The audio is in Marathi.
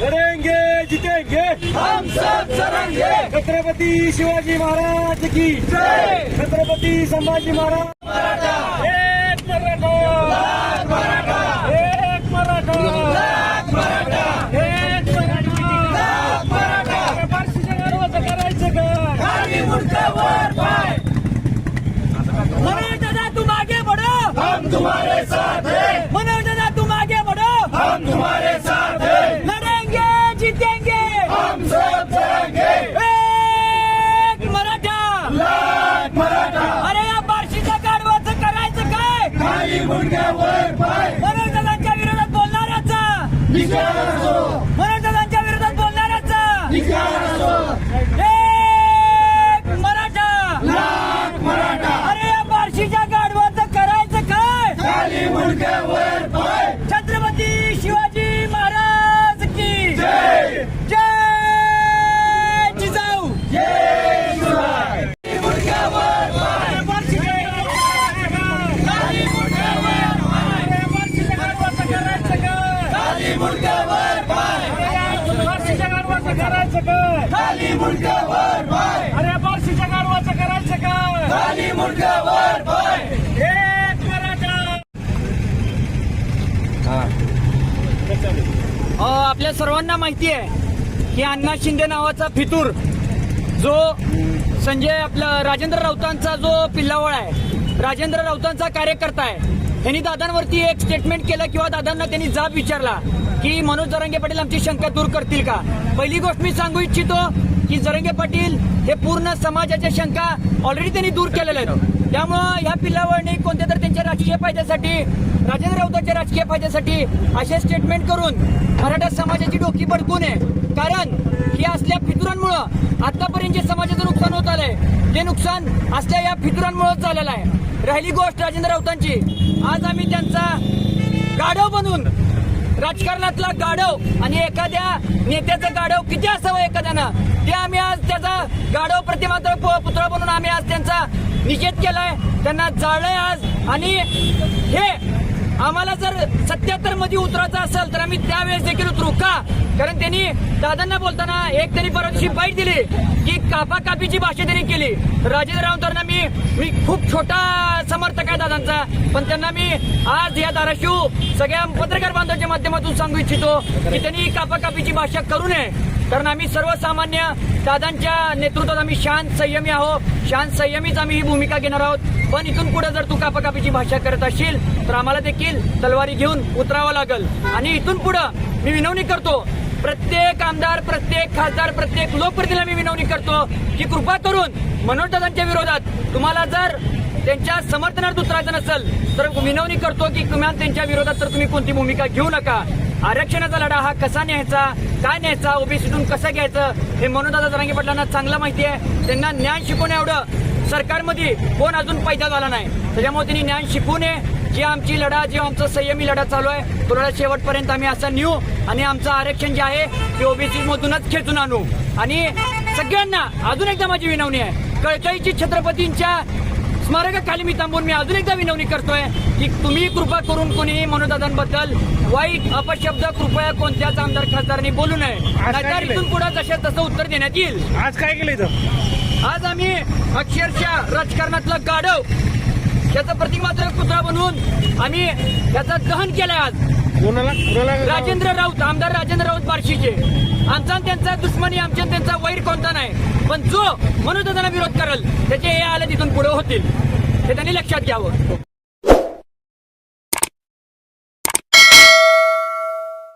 लड़ेंगे जीतेंगे. हम सब चलेंगे छत्रपति शिवाजी महाराज की छत्रपति संभाजी महाराज. एक मराठा. एक मराठा. एक मराठा जा तू मागे पडो. हम तुम्हारे साथ. मुंडकावर पाय. मनोज दादांच्या विरोधात बोलणाऱ्याचा. निघाला असो मनोज दादांच्या विरोधात बोलणाऱ्याचा निघाला असो एक मराठा लाख मराठा अरे या बार्शीच्या गाडवाचं करायचं काय खाली मुंडकावर पाय छत्रपती शिवाजी महाराज की जय जय जिजाऊ जय शिवाय मुंडकावर पाय खाली मुंडकावर खाली मुंडकावर पाय बार्शीच्या गाडवाचं करायचं खाली मुंडकावर पाय. अरे बार्शीच्या गाडवाचं करायचं का? खाली पाय. एक मराठा अ, आपल्या सर्वांना माहिती आहे की अण्णा शिंदे नावाचा फितूर जो संजय आपला राजेंद्र राऊतांचा जो पिल्लावळ आहे राजेंद्र राऊतांचा कार्यकर्ता आहे त्यांनी दादांवरती एक स्टेटमेंट केलं किंवा दादांना त्यांनी जाब विचारला की मनोज जरंगे पाटील आमची शंका दूर करतील का? पहिली गोष्ट मी सांगू इच्छितो की जरंगे पाटील हे पूर्ण समाजाच्या शंका ऑलरेडी त्यांनी दूर केलेल्या आहेत. त्यामुळं या पिल्लावळने कोणत्या तर त्यांच्या राजकीय फायद्यासाठी राजेंद्र राऊतांच्या राजकीय फायद्यासाठी असे स्टेटमेंट करून मराठा समाजाची डोकी बडकू नये. कारण ही असल्या फितुरांमुळं आतापर्यंत जे समाजाचं नुकसान होत आलंय ते नुकसान असल्या या फितुरांमुळेच झालेलं आहे. राहिली गोष्ट राजेंद्र राऊतांची. आज आम्ही त्यांचा गाढव बनून राजकारणातला गाढव आणि एखाद्या नेत्याचं गाढव किती असावं एखाद्यानं ते आम्ही आज त्याचा गाढव प्रतिमात्र पुतळा बनून आम्ही आज त्यांचा निषेध केलाय. त्यांना जाळलंय आज. आणि हे आम्हाला जर सत्याहत्तरमध्ये उतरायचं असेल तर आम्ही त्यावेळेस देखील उतरू. का? कारण त्यांनी दादांना बोलताना एक त्यांनी परवा दिवशी बाईट दिली की कापा कापीची भाषा त्यांनी केली. राजेंद्र राऊतांना मी मी खूप छोटा समर्थक आहे दादांचा. पण त्यांना मी आज या धाराशिव सगळ्या पत्रकार बांधवांच्या माध्यमातून सांगू इच्छितो की त्यांनी कापाकापीची भाषा करू नये. कारण आम्ही सर्वसामान्य दादांच्या नेतृत्वात आम्ही शांत संयमी आहोत. शांत संयमीच आम्ही ही भूमिका घेणार आहोत. पण इथून पुढे जर तू कापाकापीची भाषा करत असशील तर आम्हाला देखील तलवारी घेऊन उतरावं लागल. आणि इथून पुढं मी विनवणी करतो प्रत्येक आमदार प्रत्येक खासदार प्रत्येक लोकप्रतिनिधीला मी विनवणी करतो की कृपा करून मनोजदादांच्या विरोधात तुम्हाला जर त्यांच्या समर्थनार्थ उतरायचं नसेल तर विनवणी करतो की किमान त्यांच्या विरोधात तर तुम्ही कोणती भूमिका घेऊ नका. आरक्षणाचा लढा हा कसा न्यायचा काय न्यायचा ओबीसीतून कसं घ्यायचं हे मनोदादा जरांगे पाटलांना चांगलं माहिती आहे. त्यांना ज्ञान शिकवण्या एवढं सरकारमध्ये कोण अजून पैदा झाला नाही. त्याच्यामुळे त्यांनी ज्ञान शिकू नये. जी आमची लढा जी आमचा संयमी लढा चालू आहे तो लढा शेवटपर्यंत आम्ही असा नेऊ आणि आमचं आरक्षण जे आहे ते ओबीसी मधूनच खेचून आणू. आणि सगळ्यांना अजून एकदा माझी विनवणी आहे कळकळीची छत्रपतींच्या स्मारकाखाली मी थांबून मी अजून एकदा विनवणी करतोय की तुम्ही कृपा करून कोणीही मनोदादांबद्दल वाईट अपशब्द कृपया कोणत्याच आमदार खासदारांनी बोलू नये. नाहीतर इथून पुढे जशा तसं उत्तर देण्यात येईल. आज काय केलं इथं? आज आम्ही अक्षरशः राजकारणातलं गाढव त्याचं प्रतिमात्र पुतळा बनवून आम्ही त्याचं दहन केलंय आज. कोणाला कोणाला राजेंद्र राऊत आमदार राजेंद्र राऊत बार्शीचे. आमचा आणि त्यांचा दुश्मनी आमच्या त्यांचा वैर कोणता नाही. पण जो मनोदादांना विरोध करेल त्याचे हे आले तिथून पुढे होतील. हे त्यांनी लक्षात घ्यावं.